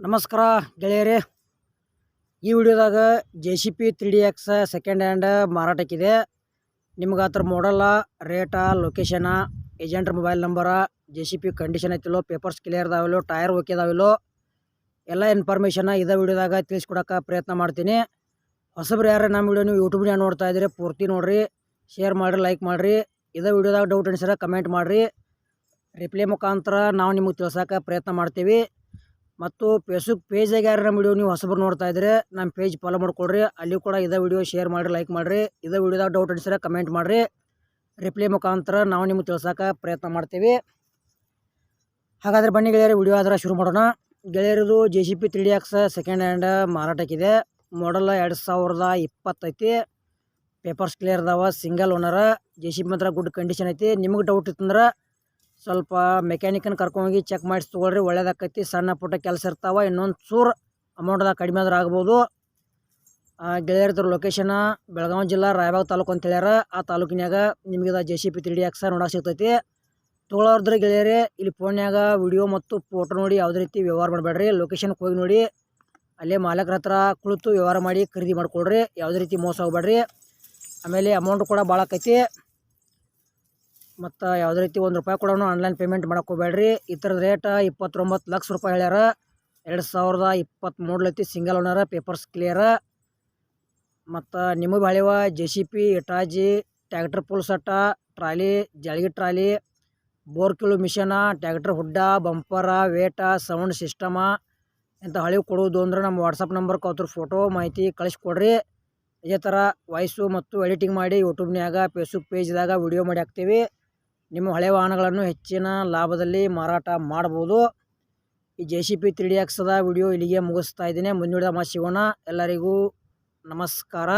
ನಮಸ್ಕಾರ ಗೆಳೆಯರೇ. ಈ ವಿಡಿಯೋದಾಗ J C B three D X second hand ಮಾರಾಟಕ್ಕಿದೆ. ನಿಮ್ಗೆ ಅದ್ರ ಮಾಡಲ್ಲ rate ಲೊಕೇಶನ ಏಜೆಂಟ್ರ mobile number J C B condition ಐತಿಲ್ಲೋ papers clear ಅದಾವಿಲ್ಲೋ ಟೈರ್ ಓಕೆ ಅದಾವಿಲ್ಲೋ, ಎಲ್ಲ ಇನ್ಫಾರ್ಮೇಷನ್ನ ಇದೇ ವಿಡಿಯೋದಾಗ ತಿಳಿಸ್ಕೊಡೋಕೆ ಪ್ರಯತ್ನ ಮಾಡ್ತೀನಿ. ಹೊಸಬ್ರು ಯಾರು ನಮ್ಮ ವಿಡಿಯೋ ನೀವು ಯೂಟ್ಯೂಬ್ನಾಗ ನೋಡ್ತಾ ಇದ್ದೀರಿ, ಪೂರ್ತಿ ನೋಡಿರಿ ಶೇರ್ ಮಾಡಿರಿ ಲೈಕ್ ಮಾಡಿರಿ, ಇದೇ ವಿಡಿಯೋದಾಗ ಡೌಟ್ ಅನಿಸಿದ್ರೆ ಕಮೆಂಟ್ ಮಾಡಿರಿ. ರಿಪ್ಲೈ ಮುಖಾಂತರ ನಾವು ನಿಮಗೆ ತಿಳ್ಸೋಕೆ ಪ್ರಯತ್ನ ಮಾಡ್ತೀವಿ. ಮತ್ತು ಫೇಸ್ಬುಕ್ ಪೇಜಾಗ ಯಾರು ನಮ್ಮ ವಿಡಿಯೋ ನೀವು ಹೊಸಬ್ರು ನೋಡ್ತಾ ಇದ್ರೆ ನಮ್ಮ ಪೇಜ್ ಫಾಲೋ ಮಾಡ್ಕೊಳ್ರಿ. ಅಲ್ಲಿ ಕೂಡ ಇದೇ ವಿಡಿಯೋ ಶೇರ್ ಮಾಡಿರಿ ಲೈಕ್ ಮಾಡಿರಿ. ಇದೇ ವಿಡಿಯೋದಾಗ ಡೌಟ್ ಅನಿಸಿದ್ರೆ ಕಮೆಂಟ್ ಮಾಡಿರಿ. ರಿಪ್ಲೈ ಮುಖಾಂತರ ನಾವು ನಿಮ್ಗೆ ತಿಳ್ಸೋಕೆ ಪ್ರಯತ್ನ ಮಾಡ್ತೀವಿ. ಹಾಗಾದರೆ ಬನ್ನಿ ಗೆಳೆಯರು ವಿಡಿಯೋ ಆದ್ರೆ ಶುರು ಮಾಡೋಣ. ಗೆಳೆಯರದು J C B three D second hand ಮಾರಾಟಕ್ಕಿದೆ model ಎರಡು ಸಾವಿರದ ಇಪ್ಪತ್ತೈತಿ ಪೇಪರ್ಸ್ ಕ್ಲಿಯರ್ ಅದಾವ single owner J C B ಮಾತ್ರ ಗುಡ್ ಕಂಡೀಷನ್ ಐತಿ. ನಿಮಗೆ ಡೌಟ್ ಇತ್ತಂದ್ರೆ ಸ್ವಲ್ಪ ಮೆಕ್ಯಾನಿಕನ್ ಕರ್ಕೊಂಡೋಗಿ ಚೆಕ್ ಮಾಡಿಸಿ ತೊಗೊಳ್ರಿ, ಒಳ್ಳೇದಾಕೈತಿ, ಸಣ್ಣ ಪುಟ್ಟ ಕೆಲಸ ಇರ್ತಾವೆ, ಇನ್ನೊಂದು ಚೂರು ಅಮೌಂಟ್ದಾಗ ಕಡಿಮೆ ಆದ್ರೆ ಆಗ್ಬೋದು. ಗೆಳೆಯರದ್ರ ಲೊಕೇಶನ ಬೆಳಗಾವಿ ಜಿಲ್ಲಾ, ರಾಯಬಾಗ ತಾಲೂಕು ಅಂತ ಹೇಳ್ಯಾರ, ಆ ತಾಲೂಕಿನಾಗ ನಿಮಗೆ J C B three D X ನೋಡಕ್ಕೆ ಸಿಗ್ತೈತಿ. ತೊಗೊಳೋದ್ರ ಗೆಳೆಯರೇ, ಇಲ್ಲಿ ಫೋನ್ಯಾಗ ವಿಡಿಯೋ ಮತ್ತು ಫೋಟೋ ನೋಡಿ ಯಾವುದೇ ರೀತಿ ವ್ಯವಹಾರ ಮಾಡಬೇಡ್ರಿ ಲೊಕೇಶನ್ಗೆ ಹೋಗಿ ನೋಡಿ, ಅಲ್ಲೇ ಮಾಲಕರ ಹತ್ರ ಕುಳಿತು ವ್ಯವಹಾರ ಮಾಡಿ ಖರೀದಿ ಮಾಡಿಕೊಡ್ರಿ ಯಾವುದೇ ರೀತಿ ಮೋಸ ಹೋಗ್ಬೇಡ್ರಿ ಆಮೇಲೆ ಅಮೌಂಟ್ ಕೂಡ ಭಾಳ ಆಕೈತಿ ಮತ್ತು ಯಾವುದೇ ರೀತಿ ಒಂದು ರೂಪಾಯಿ ಕೂಡ ಆನ್ಲೈನ್ ಪೇಮೆಂಟ್ ಮಾಡಕ್ಕೆ ಹೋಗ್ಬೇಡ್ರಿ. ಈ ಥರದ ರೇಟ್ ಇಪ್ಪತ್ತೊಂಬತ್ತು ಲಕ್ಷ ರೂಪಾಯಿ ಹೇಳ್ಯಾರ. ಎರಡು ಸಾವಿರದ ಇಪ್ಪತ್ತ್ಮೂರಲೈತಿ ಸಿಂಗಲ್ ಓನರ ಪೇಪರ್ಸ್ ಕ್ಲಿಯರ ಮತ್ತು ನಿಮಗೆ ಬಾಳಿವ ಜೆ ಸಿ ಪಿ ಇಟಾಜಿ ಟ್ಯಾಕ್ಟ್ರ್ ಪುಲ್ ಸಟ್ಟ ಟ್ರಾಲಿ ಜಳಗಿ ಟ್ರಾಲಿ ಬೋರ್ ಕಿಳು machine tractor ಹುಡ್ಡ ಬಂಪರ wait sound system ಇಂಥ ಹಳಿವು ಕೊಡುವುದು ಅಂದ್ರೆ ನಮ್ಮ ವಾಟ್ಸಪ್ ನಂಬರ್ ಅದ್ರ ಫೋಟೋ ಮಾಹಿತಿ ಕಳಿಸ್ಕೊಡ್ರಿ ಇದೇ ಥರ ವಾಯ್ಸು ಮತ್ತು ಎಡಿಟಿಂಗ್ ಮಾಡಿ ಯೂಟ್ಯೂಬ್ನ್ಯಾಗ ಫೇಸ್ಬುಕ್ ಪೇಜ್ದಾಗ ವಿಡಿಯೋ ಮಾಡಿ ಹಾಕ್ತೀವಿ. ನಿಮ್ಮ ಹಳೆ ವಾಹನಗಳನ್ನು ಹೆಚ್ಚಿನ ಲಾಭದಲ್ಲಿ ಮಾರಾಟ ಮಾಡ್ಬೋದು. ಈ J C B three D ಎಕ್ಸದ video ಇಲ್ಲಿಗೆ ಮುಗಿಸ್ತಾ ಇದ್ದೀನಿ. ಮುಂದಿನ ಮತ್ತೆ ಸಿಗೋಣ. ಎಲ್ಲರಿಗೂ ನಮಸ್ಕಾರ.